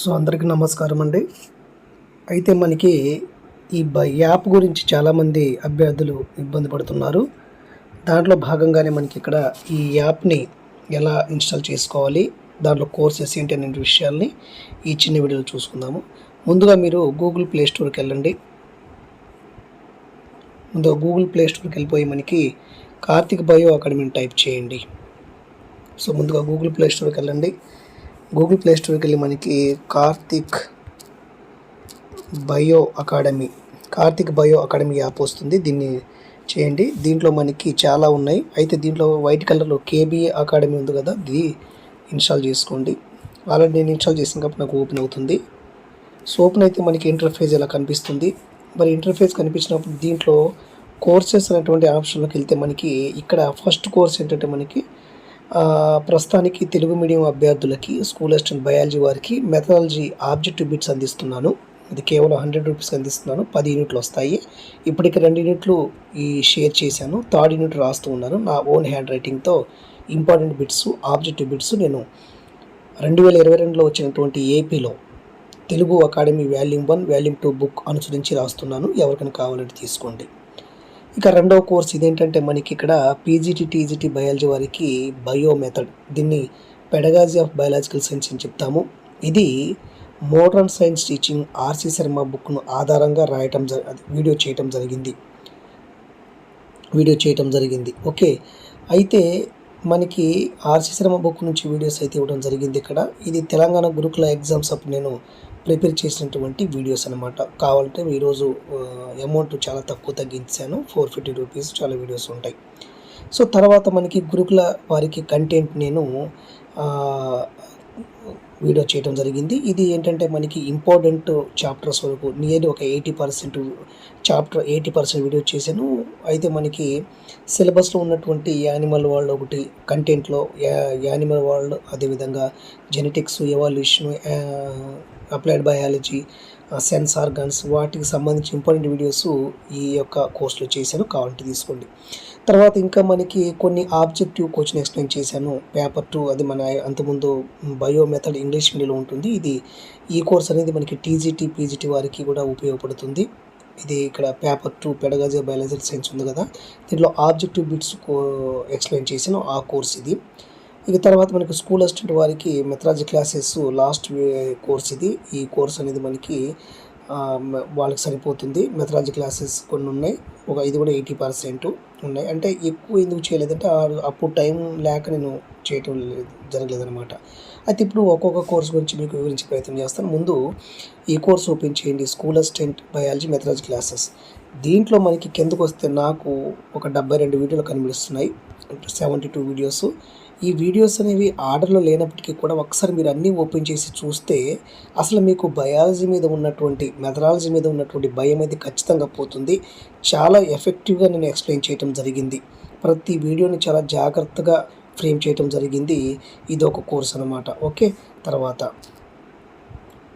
So అందరికీ నమస్కారం అండి. అయితే మనకి ఈ బ యాప్ గురించి చాలామంది అభ్యర్థులు ఇబ్బంది పడుతున్నారు. దాంట్లో భాగంగానే మనకి ఇక్కడ ఈ యాప్ని ఎలా ఇన్స్టాల్ చేసుకోవాలి దాంట్లో కోర్సెస్ ఏంటి అనే విషయాల్ని ఈ చిన్న వీడియోలో చూసుకుందాము. ముందుగా మీరు గూగుల్ ప్లే స్టోర్కి వెళ్ళండి. ముందుగా గూగుల్ ప్లే స్టోర్కి వెళ్ళిపోయి మనకి కార్తిక్ బయో అకాడమీని టైప్ చేయండి. సో ముందుగా గూగుల్ ప్లే స్టోర్కి వెళ్ళండి. గూగుల్ ప్లే స్టోర్కి వెళ్ళి మనకి Karthik bio academy Karthik bio academy app వస్తుంది. దీన్ని చేయండి. దీంట్లో మనకి చాలా ఉన్నాయి. అయితే దీంట్లో వైట్ కలర్లో కేబీఏ అకాడమీ ఉంది కదా ఇది ఇన్స్టాల్ చేసుకోండి. ఆల్రెడీ నేను ఇన్స్టాల్ చేసిన కాబట్టి నాకు ఓపెన్ అవుతుంది. సో ఓపెన్ అయితే మనకి ఇంటర్ఫేస్ ఇలా కనిపిస్తుంది? మరి ఇంటర్ఫేస్ కనిపించినప్పుడు దీంట్లో కోర్సెస్ అనేటువంటి ఆప్షన్లోకి వెళ్తే మనకి ఇక్కడ ఫస్ట్ కోర్స్ ఏంటంటే మనకి ప్రస్తుతానికి తెలుగు మీడియం అభ్యర్థులకి స్కూల్ అసిస్టెంట్ బయాలజీ వారికి మెథడాలజీ ఆబ్జెక్టివ్ బిట్స్ అందిస్తున్నాను. ఇది కేవలం హండ్రెడ్ రూపీస్కి అందిస్తున్నాను. పది యూనిట్లు వస్తాయి. ఇప్పటికి రెండు యూనిట్లు ఈ షేర్ చేశాను. థర్డ్ యూనిట్ రాస్తూ ఉన్నాను. నా ఓన్ హ్యాండ్ రైటింగ్తో ఇంపార్టెంట్ బిట్స్ ఆబ్జెక్టివ్ బిట్స్ నేను రెండు వేల ఇరవై రెండులో వచ్చినటువంటి ఏపీలో Telugu academy volume one volume two book అనుసరించి రాస్తున్నాను. ఎవరికైనా కావాలంటే తీసుకోండి. ఇక రెండవ కోర్స్ ఇదేంటంటే మనకి ఇక్కడ పీజీటీ టీజీటీ బయాలజీ వారికి బయో మెథడ్ దీన్ని పెడగాజీ ఆఫ్ బయాలజికల్ సైన్స్ అని చెప్తాము. ఇది modern science teaching R C Sharma బుక్ను ఆధారంగా రాయటం జ వీడియో చేయటం జరిగింది. వీడియో చేయటం జరిగింది. ఓకే. అయితే మనకి ఆర్సి శర్మ బుక్ నుంచి వీడియోస్ అయితే ఇవ్వడం జరిగింది ఇక్కడ. ఇది తెలంగాణ గురుకుల ఎగ్జామ్స్ అప్పుడు నేను ప్రిపేర్ చేసినటువంటి వీడియోస్ అనమాట కావాలంటే ఈరోజు అమౌంట్ చాలా తక్కువ తగ్గించాను. ఫోర్ ఫిఫ్టీ రూపీస్ చాలా వీడియోస్ ఉంటాయి. సో తర్వాత మనకి గురుకుల వారికి కంటెంట్ నేను వీడియో చేయడం జరిగింది. ఇది ఏంటంటే మనకి ఇంపార్టెంట్ చాప్టర్స్ వరకు నియర్లీ ఒక eighty percent chapter eighty percent video చేశాను. అయితే మనకి సిలబస్లో ఉన్నటువంటి యానిమల్ వరల్డ్ ఒకటి కంటెంట్లో యా యానిమల్ వరల్డ్ అదేవిధంగా genetics evolution applied biology sense organs వాటికి సంబంధించి ఇంపార్టెంట్ వీడియోస్ ఈ యొక్క కోర్సులో చేశాను. కావాలంటే తీసుకోండి. తర్వాత ఇంకా మనకి కొన్ని ఆబ్జెక్టివ్ క్వశ్చన్ ఎక్స్ప్లెయిన్ చేశాను. పేపర్ టూ అది మన అంతకుముందు బయో మెథడ్ ఇంగ్లీష్ మీడియంలో ఉంటుంది. ఇది ఈ కోర్స్ అనేది మనకి టీజీటీ పీజీటీ వారికి కూడా ఉపయోగపడుతుంది. ఇది ఇక్కడ paper two pedagogy biology science ఉంది కదా. దీంట్లో ఆబ్జెక్టివ్ బిట్స్ ఎక్స్ప్లెయిన్ చేశాను. ఆ కోర్స్ ఇది. ఇక తర్వాత మనకి స్కూల్ అసిస్టెంట్ వారికి మెథడాలజీ క్లాసెస్ లాస్ట్ కోర్స్ ఇది. ఈ కోర్స్ అనేది మనకి వాళ్ళకి సరిపోతుంది. మెథడాలజీ క్లాసెస్ కొన్ని ఉన్నాయి. ఒక ఇది కూడా ఎయిటీ పర్సెంట్ ఉన్నాయి. అంటే ఎక్కువ ఎందుకు చేయలేదంటే అప్పుడు టైం లేక నేను చేయటం లేదు అయితే ఇప్పుడు ఒక్కొక్క కోర్స్ గురించి మీకు వివరించే ప్రయత్నం చేస్తాను. ముందు ఈ కోర్స్ ఓపెన్ చేయండి. School assistant biology methodology classes దీంట్లో మనకి కిందకు వస్తే నాకు ఒక డెబ్బై రెండు వీడియోలు కనిపిస్తున్నాయి. సెవెంటీ టూ వీడియోస్ ఈ వీడియోస్ అనేవి ఆర్డర్లో లేనప్పటికీ కూడా ఒకసారి మీరు అన్నీ ఓపెన్ చేసి చూస్తే అసలు మీకు బయాలజీ మీద ఉన్నటువంటి మెథడాలజీ మీద ఉన్నటువంటి భయం అయితే ఖచ్చితంగా పోతుంది. చాలా ఎఫెక్టివ్గా నేను ఎక్స్ప్లెయిన్ చేయటం జరిగింది. ప్రతి వీడియోని చాలా జాగ్రత్తగా ఫ్రేమ్ చేయటం జరిగింది. ఇది ఒక కోర్స్ అనమాట ఓకే? తర్వాత.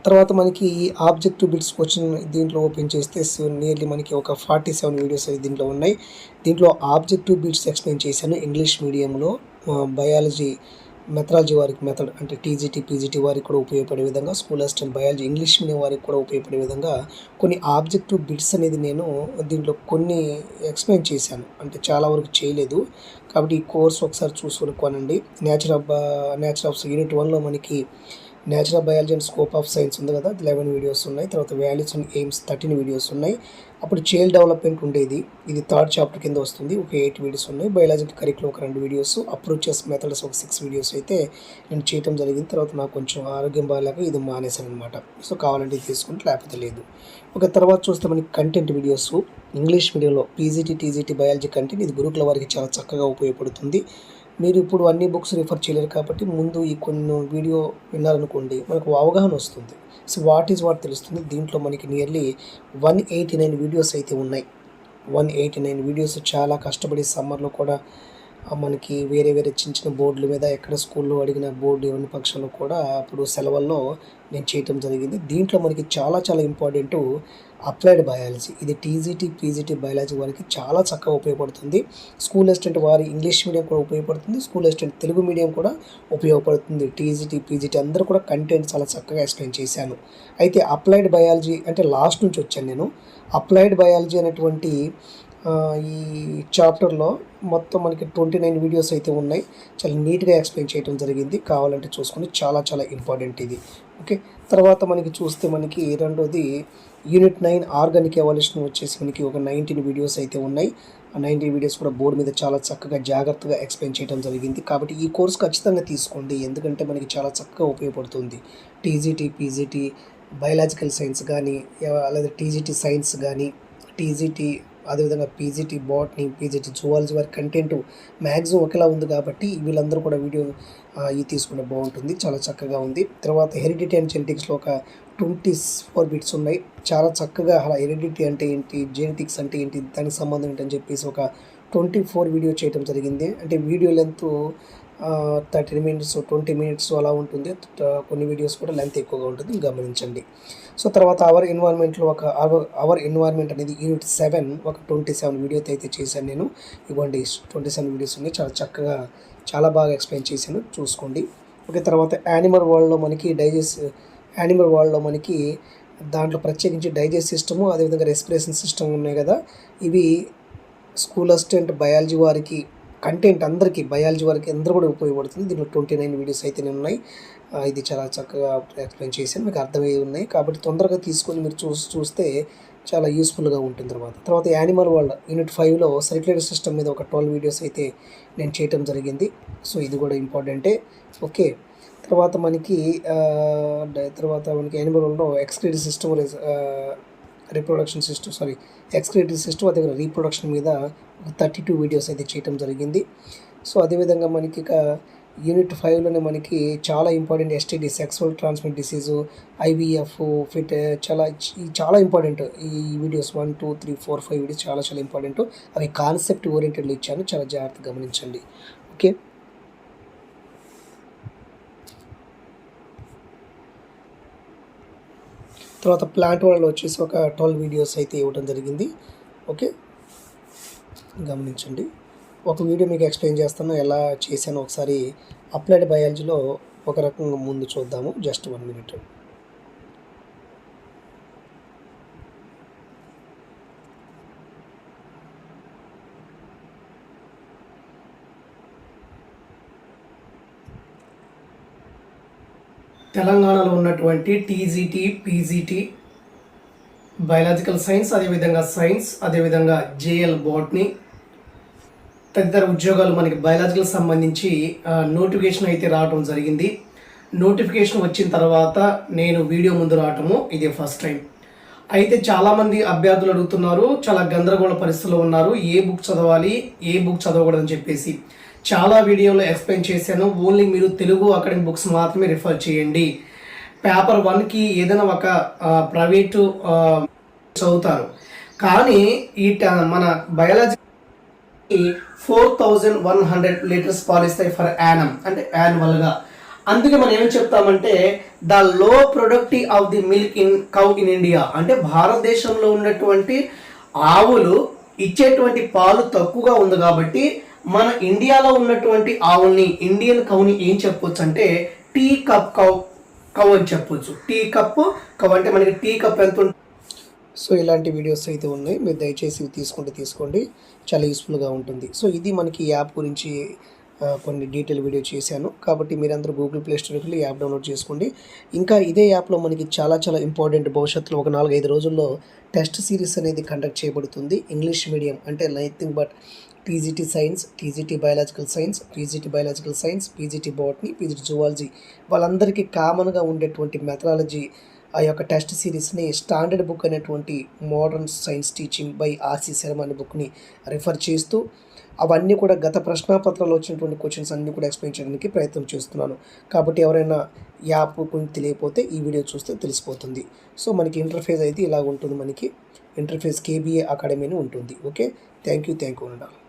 తర్వాత మనకి ఈ ఆబ్జెక్టివ్ బిట్స్ క్వశ్చన్ దీంట్లో ఓపెన్ చేస్తే నియర్లీ మనకి ఒక ఫార్టీ సెవెన్ వీడియోస్ అయితే దీంట్లో ఉన్నాయి. దీంట్లో ఆబ్జెక్టివ్ బిట్స్ ఎక్స్ప్లెయిన్ చేశాను ఇంగ్లీష్ మీడియంలో. బయాలజీ మెథడాలజీ వారికి మెథడ్ అంటే టీజీటీ పీజీటీ వారికి కూడా ఉపయోగపడే విధంగా school assistant biology English medium వారికి కూడా ఉపయోగపడే విధంగా కొన్ని ఆబ్జెక్టివ్ బిట్స్ అనేది నేను దీంట్లో కొన్ని ఎక్స్ప్లెయిన్ చేశాను. అంటే చాలా వరకు చేయలేదు. కాబట్టి ఈ కోర్స్ ఒకసారి చూసుకొని కొనండి. Nature of nature of unit వన్లో మనకి natural biology and scope of science ఉంది కదా లెవెన్ వీడియోస్ ఉన్నాయి. తర్వాత values and aims thirteen videos ఉన్నాయి. అప్పుడు చైల్డ్ డెవలప్మెంట్ ఉండేది. ఇది థర్డ్ చాప్టర్ కింద వస్తుంది. ఒక ఎయిట్ వీడియోస్ ఉన్నాయి. బయాలజీ కరికులం ఒక రెండు వీడియోస్ అప్రోచెస్ మెథడ్స్ ఒక సిక్స్ వీడియోస్ అయితే నేను చేయటం జరిగింది. తర్వాత నాకు కొంచెం ఆరోగ్యం బాగాలేక ఇది మానేశాను అనమాట సో కావాలంటే ఇది తీసుకుంటే లేకపోతే లేదు. ఒక తర్వాత చూస్తే మనకి కంటెంట్ వీడియోస్ ఇంగ్లీష్ మీడియంలో పీజీటీ టీజీటీ బయాలజీ కంటెంట్ ఇది గురుకుల వారికి చాలా చక్కగా ఉపయోగపడుతుంది. మీరు ఇప్పుడు అన్ని బుక్స్ రిఫర్ చేయలేరు కాబట్టి ముందు ఈ కొన్ని వీడియో విన్నారనుకోండి మనకు అవగాహన వస్తుంది. సో వాట్ ఈజ్ వాట్ తెలుస్తుంది. దీంట్లో మనకి nearly one eighty nine videos అయితే ఉన్నాయి. వన్ ఎయిటీ నైన్ వీడియోస్ చాలా కష్టపడి సమ్మర్లో కూడా మనకి వేరే వేరే చిన్న చిన్న బోర్డుల మీద ఎక్కడ స్కూల్లో అడిగిన బోర్డు ఇవన్నీ పక్షంలో కూడా అప్పుడు సెలవుల్లో నేను చేయటం జరిగింది. దీంట్లో మనకి చాలా చాలా ఇంపార్టెంట్ అప్లైడ్ బయాలజీ. ఇది టీజీటీ పీజీటీ బయాలజీ వారికి చాలా చక్కగా ఉపయోగపడుతుంది. స్కూల్ అసిస్టెంట్ వారి ఇంగ్లీష్ మీడియం కూడా ఉపయోగపడుతుంది. స్కూల్ అసిస్టెంట్ తెలుగు మీడియం కూడా ఉపయోగపడుతుంది. టీజీటీ పీజీటీ అందరూ కూడా కంటెంట్ చాలా చక్కగా ఎక్స్ప్లెయిన్ చేశాను. అయితే అప్లైడ్ బయాలజీ అంటే లాస్ట్ నుంచి వచ్చాను నేను. అప్లైడ్ బయాలజీ అనేటువంటి ఈ చాప్టర్లో మొత్తం మనకి ట్వంటీ నైన్ వీడియోస్ అయితే ఉన్నాయి. చాలా నీట్గా ఎక్స్ప్లెయిన్ చేయడం జరిగింది. కావాలంటే చూసుకొని చాలా చాలా ఇంపార్టెంట్ ఇది. ఓకే? తర్వాత మనకి చూస్తే మనకి రెండోది యూనిట్ నైన్ ఆర్గానిక్ ఎవల్యూషన్ వచ్చేసి మనకి ఒక నైన్టీన్ వీడియోస్ అయితే ఉన్నాయి. ఆ నైన్టీన్ వీడియోస్ కూడా బోర్డు మీద చాలా చక్కగా జాగ్రత్తగా ఎక్స్ప్లెయిన్ చేయడం జరిగింది. కాబట్టి ఈ కోర్స్ ఖచ్చితంగా తీసుకోండి. ఎందుకంటే మనకి చాలా చక్కగా ఉపయోగపడుతుంది. టీజీటీ పీజీటీ బయలాజికల్ సైన్స్ కానీ లేదా టీజీటీ సైన్స్ కానీ టీజీటీ అదేవిధంగా పీజీటీ బాట్నీ పీజీటీ జువాలజీ వారి కంటెంట్ మ్యాక్సిమం ఒకేలా ఉంది కాబట్టి వీళ్ళందరూ కూడా వీడియో ఇది తీసుకుంటే బాగుంటుంది. చాలా చక్కగా ఉంది. తర్వాత హెరిడిటీ అండ్ జెనెటిక్స్లో ఒక ట్వంటీ ఫోర్ బిట్స్ ఉన్నాయి. చాలా చక్కగా అలా హెరిడిటీ అంటే ఏంటి జెనెటిక్స్ అంటే ఏంటి దానికి సంబంధం ఏంటని చెప్పేసి ఒక ట్వంటీ ఫోర్ వీడియో చేయడం జరిగింది. అంటే video length thirty minutes twenty minutes అలా ఉంటుంది. కొన్ని వీడియోస్ కూడా లెంత్ ఎక్కువగా ఉంటుంది. గమనించండి. సో తర్వాత అవర్ ఎన్వైర్న్మెంట్లో ఒక అవర్ అవర్ ఎన్వైర్న్మెంట్ అనేది యూనిట్ సెవెన్ ఒక ట్వంటీ సెవెన్ వీడియో అయితే చేశాను నేను. ఇవ్వండి ట్వంటీ సెవెన్ వీడియోస్ ఉన్నాయి. చాలా చక్కగా చాలా బాగా ఎక్స్ప్లెయిన్ చేశాను. చూసుకోండి. ఓకే తర్వాత యానిమల్ వరల్డ్లో మనకి డైజెస్ట్ యానిమల్ వరల్డ్లో మనకి దాంట్లో ప్రత్యేకించి డైజెస్ట్ సిస్టము అదేవిధంగా రెస్పిరేషన్ సిస్టమ్ ఉన్నాయి కదా. ఇవి స్కూల్ అసిస్టెంట్ బయాలజీ వారికి కంటెంట్ అందరికీ బయాలజీ వరకు అందరూ కూడా ఉపయోగపడుతుంది. దీంట్లో ట్వంటీ నైన్ వీడియోస్ అయితే ఉన్నాయి. ఇది చాలా చక్కగా ఎక్స్ప్లెయిన్ చేశాను. మీకు అర్థమయ్యి ఉన్నాయి. కాబట్టి తొందరగా తీసుకొని మీరు చూ చూస్తే చాలా యూస్ఫుల్గా ఉంటుంది తర్వాత తర్వాత యానిమల్ వరల్డ్ యూనిట్ ఫైవ్లో సర్క్యులేటర్ సిస్టమ్ మీద ఒక ట్వెల్వ్ వీడియోస్ అయితే నేను చేయటం జరిగింది. సో ఇది కూడా ఇంపార్టెంటే. ఓకే. తర్వాత మనకి తర్వాత మనకి యానిమల్ వరల్డ్లో excrete system reproduction system sorry excretive system అదే రీప్రొడక్షన్ మీద థర్టీ టూ వీడియోస్ అయితే చేయటం జరిగింది. సో అదేవిధంగా మనకి ఇక యూనిట్ ఫైవ్లోనే మనకి చాలా important STD sexual transmit disease IVF fit చాలా ఈ చాలా ఇంపార్టెంట్ ఈ videos one two three four five videos చాలా చాలా ఇంపార్టెంట్ అవి కాన్సెప్ట్ ఓరియంటెడ్లో ఇచ్చాను. చాలా జాగ్రత్తగా గమనించండి. ఓకే తర్వాత ప్లాంట్ వాళ్ళు వచ్చేసి ఒక ట్వెల్వ్ వీడియోస్ అయితే ఇవ్వడం జరిగింది. ఓకే? గమనించండి. ఒక వీడియో మీకు ఎక్స్ప్లెయిన్ చేస్తాను ఎలా చేశాను ఒకసారి అప్లైడ్ బయాలజీలో ఒక రకంగా ముందు చూద్దాము. Just one minute. తెలంగాణలో ఉన్నటువంటి టీజీటీ పీజీటీ బయాలజికల్ సైన్స్ అదేవిధంగా సైన్స్ అదేవిధంగా జేఎల్ బాట్నీ తదితర ఉద్యోగాలు మనకి బయాలజికల్ సంబంధించి నోటిఫికేషన్ అయితే రావడం జరిగింది. నోటిఫికేషన్ వచ్చిన తర్వాత నేను వీడియో ముందు రావటము ఇదే ఫస్ట్ టైం అయితే చాలామంది అభ్యర్థులు అడుగుతున్నారు చాలా గందరగోళ పరిస్థితుల్లో ఉన్నారు ఏ బుక్ చదవాలి ఏ బుక్ చదవకూడదని చెప్పేసి. చాలా వీడియోలో ఎక్స్ప్లెయిన్ చేశాను. ఓన్లీ మీరు తెలుగు అకాడమిక్ బుక్స్ మాత్రమే రిఫర్ చేయండి. పేపర్ వన్కి ఏదైనా ఒక ప్రైవేటు చదువుతారు. కానీ ఈ మన biology four thousand one hundred litres పాలిస్తాయి ఫర్ యానం అంటే యాన్యువల్గా. అందుకే మనం ఏం చెప్తామంటే the low productive of the milk in cow in India. అంటే భారతదేశంలో ఉన్నటువంటి ఆవులు ఇచ్చేటువంటి పాలు తక్కువగా ఉంది కాబట్టి మన ఇండియాలో ఉన్నటువంటి ఆవుల్ని ఇండియన్ కౌని ఏం చెప్పొచ్చు అంటే టీ కప్ కౌ కవ్ అని చెప్పొచ్చు. టీ కప్ కవ్ అంటే మనకి టీ కప్ ఎంత ఉంటుంది సో ఇలాంటి వీడియోస్ అయితే ఉన్నాయి. మీరు దయచేసి తీసుకుంటే తీసుకోండి. చాలా యూస్ఫుల్గా ఉంటుంది. సో ఇది మనకి యాప్ గురించి కొన్ని డీటెయిల్ వీడియో చేశాను. కాబట్టి మీరందరూ గూగుల్ ప్లే స్టోర్కి వెళ్ళి యాప్ డౌన్లోడ్ చేసుకోండి. ఇంకా ఇదే యాప్లో మనకి చాలా చాలా ఇంపార్టెంట్ భవిష్యత్తులో ఒక నాలుగైదు రోజుల్లో టెస్ట్ సిరీస్ అనేది కండక్ట్ చేయబడుతుంది. ఇంగ్లీష్ మీడియం అంటే nothing but TGT science TGT biological science PGT biological science PGT botany PGT zoology వాళ్ళందరికీ కామన్గా ఉండేటువంటి మెథడాలజీ ఆ యొక్క టెస్ట్ సిరీస్ని స్టాండర్డ్ బుక్ అనేటువంటి modern science teaching by RC Sharma అనే బుక్ని రిఫర్ చేస్తూ అవన్నీ కూడా గత ప్రశ్నాపత్రాలు వచ్చినటువంటి క్వశ్చన్స్ అన్నీ కూడా ఎక్స్ప్లెయిన్ చేయడానికి ప్రయత్నం చేస్తున్నాను. కాబట్టి ఎవరైనా యాప్ కొంచెం తెలియకపోతే ఈ వీడియో చూస్తే తెలిసిపోతుంది. సో మనకి ఇంటర్ఫేస్ అయితే ఇలా ఉంటుంది. మనకి ఇంటర్ఫేస్ కేబీఏ అకాడమీని ఉంటుంది. Okay thank you thank you అండి